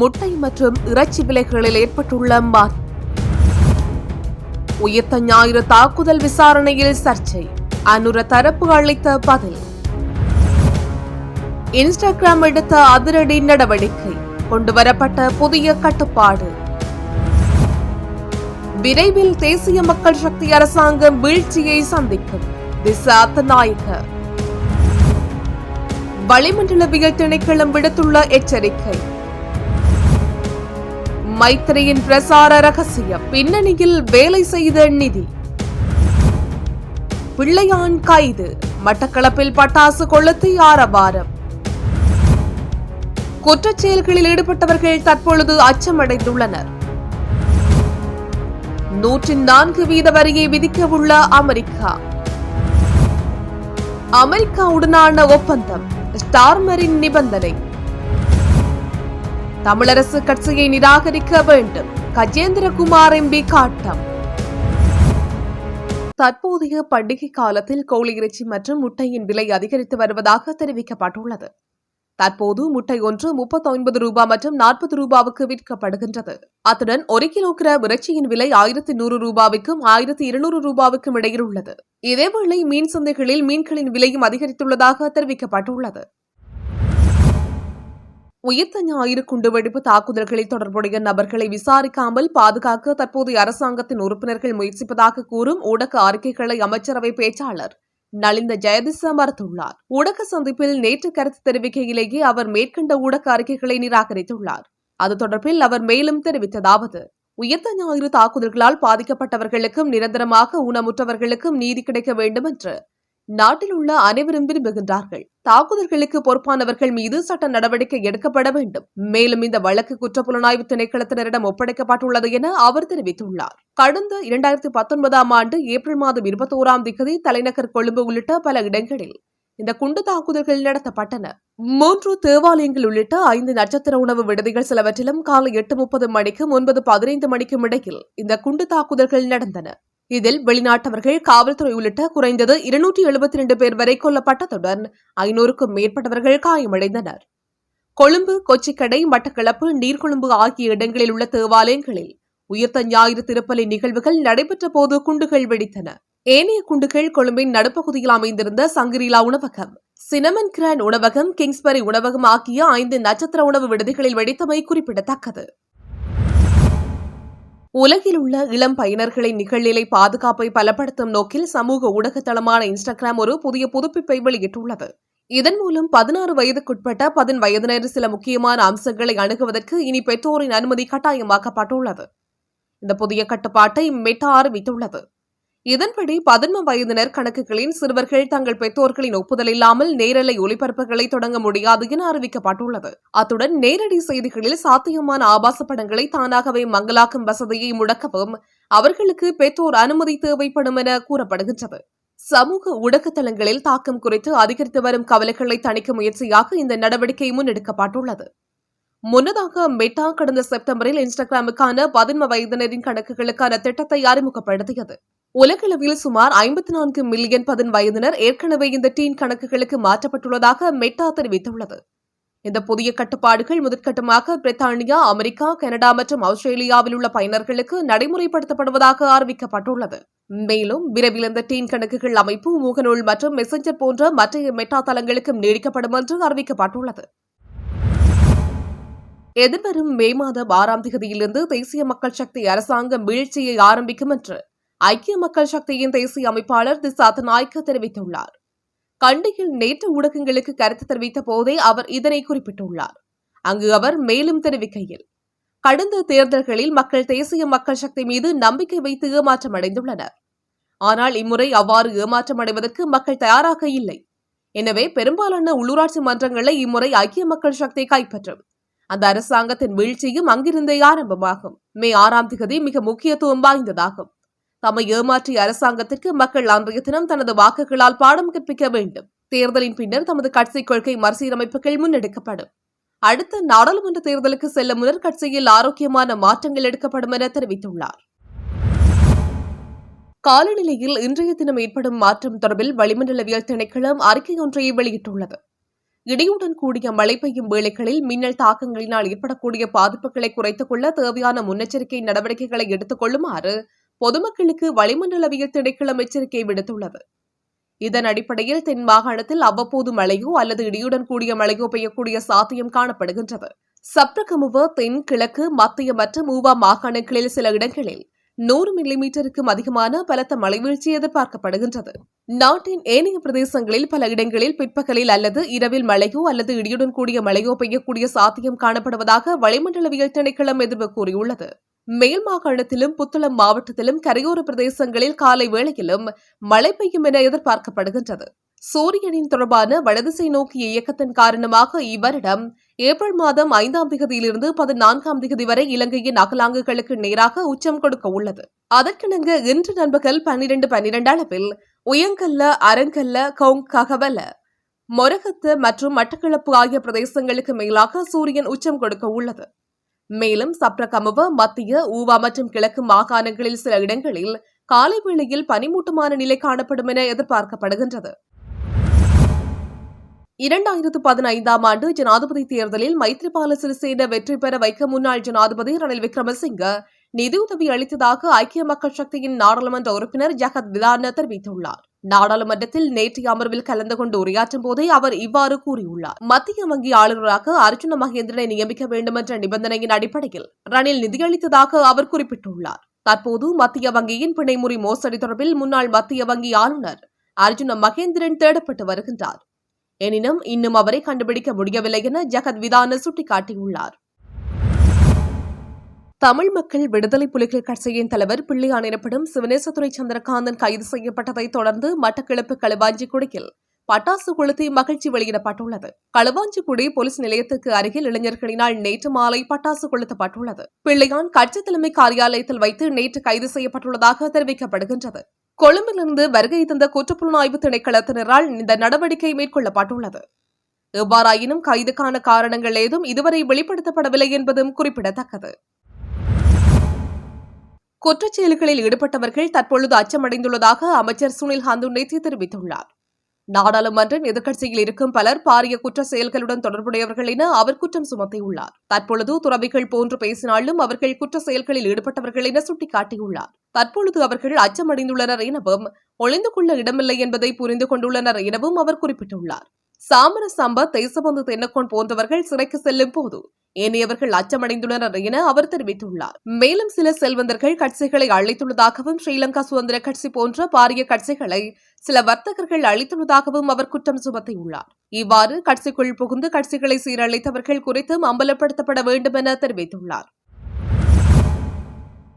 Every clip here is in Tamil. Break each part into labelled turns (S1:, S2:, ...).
S1: முட்டை மற்றும் இறைச்சி விலைகளில் ஏற்பட்டுள்ள மாற்றம் உயிர்த்த ஞாயிறு தாக்குதல் விசாரணையில் சர்ச்சை. அனுர தரப்பு அளித்த பதில். இன்ஸ்டாகிராம் எடுத்த அதிரடி நடவடிக்கை. கொண்டுவரப்பட்ட புதிய கட்டுப்பாடு. விரைவில் தேசிய மக்கள் சக்தி அரசாங்கம் வீழ்ச்சியை சந்திக்கும். திசாத்த நாயக்க வளிமண்டலவியல் திணைக்களம் விடுத்துள்ள எச்சரிக்கை. மைத்திரியின் பிரசார ரகசியம். பின்னணியில் வேலை செய்த நிதி. பிள்ளையான் கைது. மட்டக்களப்பில் பட்டாசு கொளுத்தி ஆரவாரம். குற்றச் செயல்களில் ஈடுபட்டவர்கள் தற்பொழுது அச்சமடைந்துள்ளனர். நூற்றி நான்கு வீத வரியை விதிக்கவுள்ள அமெரிக்கா. அமெரிக்காவுடனான ஒப்பந்தம். ஸ்டார்மரின் நிபந்தனை. தமிழரசு கட்சியை நிராகரிக்க வேண்டும். கஜேந்திரகுமார் எம்பி காட்டம். தற்போதைய பண்டிகை காலத்தில் கோழி இறைச்சி மற்றும் முட்டையின் விலை அதிகரித்து வருவதாக தெரிவிக்கப்பட்டுள்ளது. தற்போது முட்டை ஒன்று முப்பத்தி ஒன்பது ரூபாய் மற்றும் நாற்பது ரூபாவுக்கு விற்கப்படுகின்றது. அத்துடன் ஒரு கிலோகிராம் இறைச்சியின் விலை ஆயிரத்தி நூறு ரூபாவுக்கும் ஆயிரத்தி இருநூறு ரூபாவுக்கும் இடையில் உள்ளது. இதேவேளை மீன் சந்தைகளில் மீன்களின் விலையும் அதிகரித்துள்ளதாக தெரிவிக்கப்பட்டுள்ளது. உயிர்த்த ஞாயிறு குண்டுவெடிப்பு தாக்குதல்களில் தொடர்புடைய நபர்களை விசாரிக்காமல் பாதுகாக்க தற்போதைய அரசாங்கத்தின் உறுப்பினர்கள் முயற்சிப்பதாக கூறும் ஊடக அறிக்கைகளை அமைச்சரவை பேச்சாளர் நலிந்த ஜெயதிச மறுத்துள்ளார். ஊடக சந்திப்பில் நேற்று கருத்து தெரிவிக்கையிலேயே அவர் மேற்கண்ட ஊடக அறிக்கைகளை நிராகரித்துள்ளார். அது தொடர்பில் அவர் மேலும் தெரிவித்ததாவது உயர்த்த ஞாயிறு தாக்குதல்களால் பாதிக்கப்பட்டவர்களுக்கும் நிரந்தரமாக ஊனமுற்றவர்களுக்கும் நீதி கிடைக்க வேண்டும் என்று நாட்டில் உள்ள அனைவரும் விரும்புகின்றார்கள். தாக்குதல்களுக்கு பொறுப்பானவர்கள் மீது சட்ட நடவடிக்கை எடுக்கப்பட வேண்டும். மேலும் இந்த வழக்கு குற்றப்புலனாய்வு திணைக்களத்தினரிடம் ஒப்படைக்கப்பட்டுள்ளது என அவர் தெரிவித்துள்ளார். கடந்த இரண்டாயிரத்தி பத்தொன்பதாம் ஆண்டு ஏப்ரல் மாதம் இருபத்தோராம் திகதி தலைநகர் கொழும்பு உள்ளிட்ட பல இடங்களில் இந்த குண்டு தாக்குதல்கள் நடத்தப்பட்டன. மூன்று தேவாலயங்கள் உள்ளிட்ட ஐந்து நட்சத்திர உணவு விடுதிகள் சிலவற்றிலும் காலை எட்டு முப்பது மணிக்கும் ஒன்பது பதினைந்து மணிக்கும் இடையில் இந்த குண்டு தாக்குதல்கள் நடந்தன. இதில் வெளிநாட்டவர்கள் காவல்துறை உள்ளிட்ட குறைந்தது இருநூற்றி எழுபத்தி இரண்டு பேர் வரை கொல்லப்பட்டதுடன் ஐநூறுக்கும் மேற்பட்டவர்கள் காயமடைந்தனர். கொழும்பு கொச்சிக்கடை மட்டக்களப்பு நீர்கொழும்பு ஆகிய இடங்களில் உள்ள தேவாலயங்களில் உயிர்த்த ஞாயிறு திருப்பலி நிகழ்வுகள் நடைபெற்ற போது குண்டுகள் வெடித்தன. ஏனைய குண்டுகள் கொழும்பின் நடுப்பகுதியில் அமைந்திருந்த சங்கிரிலா உணவகம் சினமன் கிரான் உணவகம் கிங்ஸ்பரி உணவகம் ஆகிய ஐந்து நட்சத்திர உணவு விடுதிகளில் வெடித்தமை குறிப்பிடத்தக்கது. உலகில் உள்ள இளம் பயனர்களின் நிகழ்நிலை பாதுகாப்பை பலப்படுத்தும் நோக்கில் சமூக ஊடகத்தளமான இன்ஸ்டாகிராம் ஒரு புதிய புதுப்பிப்பை வெளியிட்டுள்ளது. இதன் மூலம் பதினாறு வயதுக்குட்பட்ட பதின் வயதினர் சில முக்கியமான அம்சங்களை அணுகுவதற்கு இனி பெற்றோரின் அனுமதி கட்டாயமாக்கப்பட்டுள்ளது. இந்த புதிய கட்டுப்பாட்டை மெட்டா அறிவித்துள்ளது. இதன்படி பதின்ம வயதினர் கணக்குகளின் சிறுவர்கள் தங்கள் பெற்றோர்களின் ஒப்புதல் இல்லாமல் நேரலை ஒளிபரப்புகளை தொடங்க முடியாது என அறிவிக்கப்பட்டுள்ளது. அத்துடன் நேரடி செய்திகளில் சாத்தியமான ஆபாச படங்களை தானாகவே மங்களாக்கும் வசதியை முடக்கவும் அவர்களுக்கு பெற்றோர் அனுமதி தேவைப்படும் என கூறப்படுகின்றது. சமூக ஊடகத்தளங்களில் தாக்கம் குறித்து அதிகரித்து வரும் கவலைகளை தணிக்க முயற்சியாக இந்த நடவடிக்கை முன்னெடுக்கப்பட்டுள்ளது. முன்னதாக மெட்டா கடந்த செப்டம்பரில் இன்ஸ்டாகிராமுக்கான பதின்ம வயதினரின் கணக்குகளுக்கான திட்டத்தை அறிமுகப்படுத்தியது. உலகளவில் சுமார் ஐம்பத்தி நான்கு மில்லியன் பதின் வயதினர் ஏற்கனவே இந்த டீன் கணக்குகளுக்கு மாற்றப்பட்டுள்ளதாக மெட்டா தெரிவித்துள்ளது. இந்த புதிய கட்டுப்பாடுகள் முதற்கட்டமாக பிரித்தானியா அமெரிக்கா கனடா மற்றும் ஆஸ்திரேலியாவில் உள்ள பயனர்களுக்கு நடைமுறைப்படுத்தப்படுவதாக அறிவிக்கப்பட்டுள்ளது. மேலும் விரைவில் இந்த டீன் கணக்குகள் அமைப்பு முகநூல் மற்றும் மெசஞ்சர் போன்ற மற்ற மெட்டா தளங்களுக்கும் நீடிக்கப்படும் என்று அறிவிக்கப்பட்டுள்ளது. எதிர்வரும் மே மாதம் ஆறாம் தேதியிலிருந்து தேசிய மக்கள் சக்தி அரசாங்கம் வீழ்ச்சியை ஆரம்பிக்கும் என்று ஐக்கிய மக்கள் சக்தியின் தேசிய அமைப்பாளர் திசாத் நாய்க்கு தெரிவித்துள்ளார். கண்டியில் நேற்று ஊடகங்களுக்கு கருத்து தெரிவித்த போதே அவர் இதனை குறிப்பிட்டுள்ளார். அங்கு அவர் மேலும் தெரிவிக்கையில் கடந்த தேர்தல்களில் மக்கள் தேசிய மக்கள் சக்தி மீது நம்பிக்கை வைத்து ஏமாற்றம் அடைந்துள்ளனர். ஆனால் இம்முறை அவ்வாறு ஏமாற்றம் அடைவதற்கு மக்கள் தயாராக இல்லை. எனவே பெரும்பாலான உள்ளூராட்சி மன்றங்களை இம்முறை ஐக்கிய மக்கள் சக்தி கைப்பற்றும். அந்த அரசாங்கத்தின் வீழ்ச்சியும் அங்கிருந்தே ஆரம்பமாகும். மே ஆறாம் திகதி மிக முக்கியத்துவம் வாய்ந்ததாகும். தம்மை ஏமாற்றிய அரசாங்கத்திற்கு மக்கள் அன்றைய தினம் தனது வாக்குகளால் பாடம் கற்பிக்க வேண்டும். தேர்தலின் பின்னர் தமது கட்சி கொள்கை மறுசீரமைப்புகள் முன்னெடுக்கப்படும். அடுத்த நாடாளுமன்ற தேர்தலுக்கு செல்ல முன்னர் கட்சியில் ஆரோக்கியமான மாற்றங்கள் எடுக்கப்படும் என தெரிவித்துள்ளார். காலநிலையில் இன்றைய தினம் ஏற்படும் மாற்றம் தொடர்பில் வளிமண்டலவியல் திணைக்களம் அறிக்கை ஒன்றையை வெளியிட்டுள்ளது. இடியுடன் கூடிய மழை பெய்யும் வேளைகளில் மின்னல் தாக்கங்களினால் ஏற்படக்கூடிய பாதிப்புகளை குறைத்துக் கொள்ள தேவையான முன்னெச்சரிக்கை நடவடிக்கைகளை எடுத்துக் கொள்ளுமாறு பொதுமக்களுக்கு வளிமண்டலவியல் திணைக்களம் எச்சரிக்கை விடுத்துள்ளது. இதன் அடிப்படையில் தென் மாகாணத்தில் அவ்வப்போது மழையோ அல்லது இடியுடன் கூடிய மழையோ பெய்யக்கூடிய சாத்தியம் காணப்படுகின்றது. சப்ரகமுவ தென் கிழக்கு மத்திய மற்றும் மூவா மாகாணங்களில் சில இடங்களில் நூறு மில்லிமீட்டருக்கும் அதிகமான பலத்த மழைவீழ்ச்சி எதிர்பார்க்கப்படுகின்றது. நாட்டின் ஏனைய பிரதேசங்களில் பல இடங்களில் பிற்பகலில் அல்லது இரவில் மழையோ அல்லது இடியுடன் கூடிய மழையோ பெய்யக்கூடிய சாத்தியம் காணப்படுவதாக வளிமண்டலவியல் திணைக்களம் எதிர்வு கூறியுள்ளது. மேல் மாகாணத்திலும் புத்தளம் மாவட்டத்திலும் கரையோர பிரதேசங்களில் காலை வேளையிலும் மழை பெய்யும் என எதிர்பார்க்கப்படுகின்றது. சூரியனின் தொடர்பான வலதிசை நோக்கிய இயக்கத்தின் காரணமாக இவ்வருடம் ஏப்ரல் மாதம் ஐந்தாம் திகதியிலிருந்து பதினான்காம் திகதி வரை இலங்கையின் அகலாங்குகளுக்கு நேராக உச்சம் கொடுக்க உள்ளது. அதற்கிணங்க இன்று நண்பகல் பன்னிரண்டு பன்னிரண்டு அளவில் உயங்கல்ல அரங்கல்ல கவுங் ககவல மொரகத்து மற்றும் மட்டக்களப்பு ஆகிய பிரதேசங்களுக்கு மேலாக சூரியன் உச்சம் கொடுக்க உள்ளது. மேலும் சப்ரகமுவ மத்திய ஊவா மற்றும் கிழக்கு மாகாணங்களில் சில இடங்களில் காலை வேளையில் பனிமூட்டமான நிலை காணப்படும் என எதிர்பார்க்கப்படுகின்றது. இரண்டாயிரத்து பதினைந்தாம் ஆண்டு ஜனாதிபதி தேர்தலில் மைத்ரிபால சிறிசேன வெற்றி பெற வைக்க முன்னாள் ஜனாதிபதி ரணில் விக்ரமசிங்க நிதியுதவி அளித்ததாக ஐக்கிய மக்கள் சக்தியின் நாடாளுமன்ற உறுப்பினர் ஜகத் விதான தெரிவித்துள்ளார். நாடாளுமன்றத்தில் நேற்றைய அமர்வில் கலந்து கொண்டு உரையாற்றும் போதே அவர் இவ்வாறு கூறியுள்ளார். மத்திய வங்கி ஆளுநராக அர்ஜுன மகேந்திரனை நியமிக்க வேண்டும் என்ற நிபந்தனையின் அடிப்படையில் ரணில் நிதியளித்ததாக அவர் குறிப்பிட்டுள்ளார். தற்போது மத்திய வங்கியின் பிணைமுறை மோசடி தொடர்பில் முன்னாள் மத்திய வங்கி ஆளுநர் அர்ஜுன மகேந்திரன் தேடப்பட்டு வருகின்றார். எனினும் இன்னும் அவரை கண்டுபிடிக்க முடியவில்லை என ஜகத் விதான சுட்டிக்காட்டியுள்ளார். தமிழ் மக்கள் விடுதலை புலிகள் கட்சியின் தலைவர் பிள்ளையான் எனப்படும் சிவனேசதுரை சந்திரகாந்தன் கைது செய்யப்பட்டதை தொடர்ந்து மட்டக்கிழப்பு களுவாஞ்சிக்குடியில் பட்டாசு கொளுத்தி மகிழ்ச்சி வெளியிடப்பட்டுள்ளது. களுவாஞ்சிக்குடி போலீஸ் நிலையத்துக்கு அருகில் இளைஞர்களினால் நேற்று மாலை பட்டாசு கொளுத்தப்பட்டுள்ளது. பிள்ளையான் கட்சி தலைமை காரியாலயத்தில் வைத்து நேற்று கைது செய்யப்பட்டுள்ளதாக தெரிவிக்கப்படுகின்றது. கொழும்பிலிருந்து வருகை தந்த குற்றப்புலனாய்வு திணைக்களத்தினரால் இந்த நடவடிக்கை மேற்கொள்ளப்பட்டுள்ளது. எவ்வாறாயினும் கைதுக்கான காரணங்கள் ஏதும் இதுவரை வெளிப்படுத்தப்படவில்லை என்பதும் குறிப்பிடத்தக்கது. குற்றச்செயல்களில் ஈடுபட்டவர்கள் தற்பொழுது அச்சமடைந்துள்ளதாக அமைச்சர் சுனில் ஹந்துனேத்தி தெரிவித்துள்ளார். நாடாளுமன்றம் எதிர்க்கட்சியில் இருக்கும் பலர் பாரிய குற்ற செயல்களுடன் தொடர்புடையவர்கள் என அவர் குற்றம் சுமத்தியுள்ளார். தற்பொழுது துறவிகள் போன்று பேசினாலும் அவர்கள் குற்ற செயல்களில் ஈடுபட்டவர்கள் என சுட்டிக்காட்டியுள்ளார். தற்பொழுது அவர்கள் அச்சமடைந்துள்ளனர் எனவும் ஒளிந்து கொள்ள இடமில்லை என்பதை புரிந்து கொண்டுள்ளனர் எனவும் அவர் குறிப்பிட்டுள்ளார். சாமர சம்பத் தேசபந்து தென்னக்கோன் போன்றவர்கள் சிறைக்கு செல்லும் போது ஏனையவர்கள் அச்சமடைந்துள்ளனர் என அவர் தெரிவித்துள்ளார். மேலும் சில செல்வந்தர்கள் கட்சிகளை அழைத்துள்ளதாகவும் ஸ்ரீலங்கா சுதந்திர கட்சி போன்ற பாரிய கட்சிகளை சில வர்த்தகர்கள் அளித்துள்ளதாகவும் அவர் குற்றம் சுமத்தியுள்ளார். இவ்வாறு கட்சிக்குள் புகுந்து கட்சிகளை சீரழித்தவர்கள் குறித்தும் அம்பலப்படுத்தப்பட வேண்டும் என தெரிவித்துள்ளார்.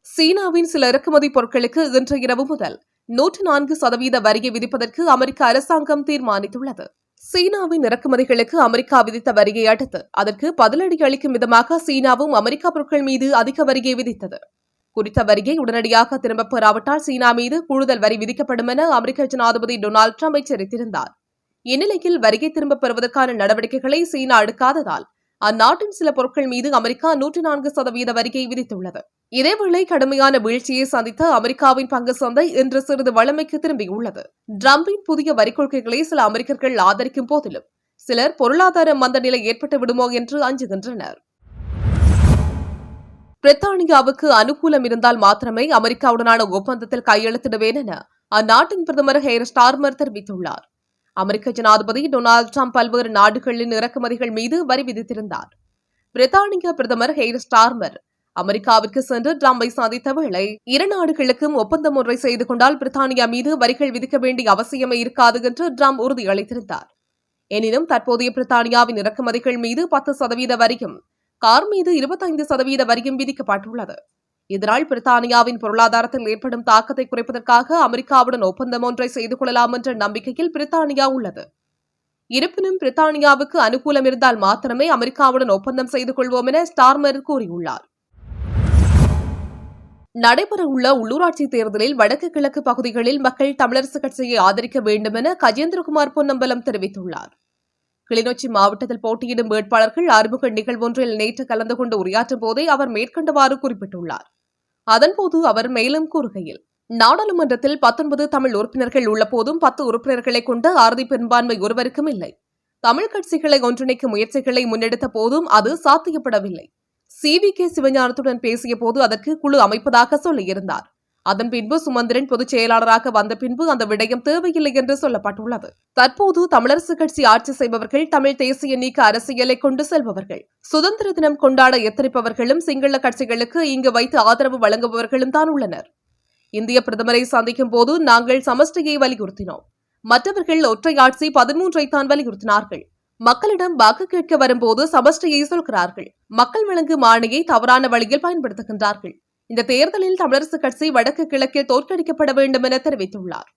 S1: சீனாவின் சில இறக்குமதி பொருட்களுக்கு இன்று இரவு முதல் நூற்று நான்கு சதவீத வரியை விதிப்பதற்கு அமெரிக்க அரசாங்கம் தீர்மானித்துள்ளது. சீனாவின் இறக்குமதிகளுக்கு அமெரிக்கா விதித்த வரியை அடுத்து அதற்கு பதிலடி அளிக்கும் விதமாக சீனாவும் அமெரிக்கா பொருட்கள் மீது அதிக வரியை விதித்தது. குறித்த வரியை உடனடியாக திரும்பப் பெறாவிட்டால் சீனா மீது கூடுதல் வரி விதிக்கப்படும் என அமெரிக்க ஜனாதிபதி டொனால்டு ட்ரம்ப் எச்சரித்திருந்தார். இந்நிலையில் வரியை திரும்பப் பெறுவதற்கான நடவடிக்கைகளை சீனா எடுக்காததால் அந்நாட்டின் சில பொருட்கள் மீது அமெரிக்கா நூற்றி நான்கு சதவீத வரியை விதித்துள்ளது. இதேவேளை கடுமையான வீழ்ச்சியை சந்தித்த அமெரிக்காவின் பங்கு சந்தை இன்று சிறிது வளமைக்கு திரும்பியுள்ளது. டிரம்பின் புதிய வரி கொள்கைகளை சில அமெரிக்கர்கள் ஆதரிக்கும் போதிலும் சிலர் பொருளாதார மந்த நிலை ஏற்பட்டு விடுமோ என்று அஞ்சுகின்றனர். பிரித்தானியாவுக்கு அனுகூலம் இருந்தால் மாத்திரமே அமெரிக்காவுடனான ஒப்பந்தத்தில் கையெழுத்திடுவேன் என அந்நாட்டின் பிரதமர் ஹேர் ஸ்டார்மர் தெரிவித்துள்ளார். அமெரிக்க ஜனாதிபதி டொனால்டு ட்ரம்ப் பல்வேறு நாடுகளின் இறக்குமதிகள் மீது வரி விதித்திருந்தார். பிரித்தானிய பிரதமர் ஹெய்ர் ஸ்டார்மர் அமெரிக்காவிற்கு சென்று ட்ரம்பை சந்தித்த வேளை இரு நாடுகளுக்கும் ஒப்பந்தம் ஒன்றை செய்து கொண்டால் பிரித்தானியா மீது வரிகள் விதிக்க வேண்டிய அவசியமே இருக்காது என்று ட்ரம்ப் உறுதியளித்திருந்தார். எனினும் தற்போதைய பிரித்தானியாவின் இறக்குமதிகள் மீது பத்து சதவீத வரியும் கார் மீது இருபத்தைந்து சதவீத வரியும் விதிக்கப்பட்டுள்ளது. இதனால் பிரித்தானியாவின் பொருளாதாரத்தில் ஏற்படும் தாக்கத்தை குறைப்பதற்காக அமெரிக்காவுடன் ஒப்பந்தம் ஒன்றை செய்து கொள்ளலாம் என்ற நம்பிக்கையில் பிரித்தானியா உள்ளது. இருப்பினும் பிரித்தானியாவுக்கு அனுகூலம் இருந்தால் மாத்திரமே அமெரிக்காவுடன் ஒப்பந்தம் செய்து கொள்வோம் என ஸ்டார்மர் கூறியுள்ளார். நடைபெறவுள்ள உள்ளூராட்சி தேர்தலில் வடக்கு கிழக்கு பகுதிகளில் மக்கள் தமிழரசு கட்சியை ஆதரிக்க வேண்டும் என கஜேந்திரகுமார் பொன்னம்பலம் தெரிவித்துள்ளார். கிளிநொச்சி மாவட்டத்தில் போட்டியிடும் வேட்பாளர்கள் அறிமுக நிகழ்வொன்றில் நேற்று கலந்து கொண்டு உரையாற்றும் போதே அவர் மேற்கண்டவாறு குறிப்பிட்டுள்ளார். அதன்போது அவர் மேலும் கூறுகையில் நாடாளுமன்றத்தில் பத்தொன்பது தமிழ் உறுப்பினர்கள் உள்ள போதும் பத்து உறுப்பினர்களை கொண்ட அறுதி பெரும்பான்மை ஒருவருக்கும் இல்லை. தமிழ் கட்சிகளை ஒன்றிணைக்கும் முயற்சிகளை முன்னெடுத்த போதும் அது சாத்தியப்படவில்லை. சி. வி. கே. சிவஞானத்துடன் பேசிய போது அதற்கு குழு அமைப்பதாக சொல்லியிருந்தார். அதன் பின்பு சுமந்திரன் பொதுச் செயலாளராக வந்த பின்பு அந்த விடயம் தேவையில்லை என்று சொல்லப்பட்டுள்ளது. தற்போது தமிழரசு கட்சி ஆட்சி செய்பவர்கள் தமிழ் தேசிய நீக்க அரசியலை கொண்டு செல்பவர்கள். சுதந்திர தினம் கொண்டாட எத்தரிப்பவர்களும் சிங்கள கட்சிகளுக்கு இங்கு வைத்து ஆதரவு வழங்குபவர்களும் தான் உள்ளனர். இந்திய பிரதமரை சந்திக்கும் போது நாங்கள் சமஷ்டியை வலியுறுத்தினோம். மற்றவர்கள் ஒற்றை ஆட்சி பதிமூன்றை தான் வலியுறுத்தினார்கள். மக்களிடம் வாக்கு கேட்க வரும்போது சமஷ்டியை சொல்கிறார்கள். மக்கள் வழங்கும் ஆணையை தவறான வழியில் பயன்படுத்துகின்றார்கள். இந்த தேர்தலில் தமிழரசுக் கட்சி வடக்கு கிழக்கில் தோற்கடிக்கப்பட வேண்டும் என தெரிவித்துள்ளார்.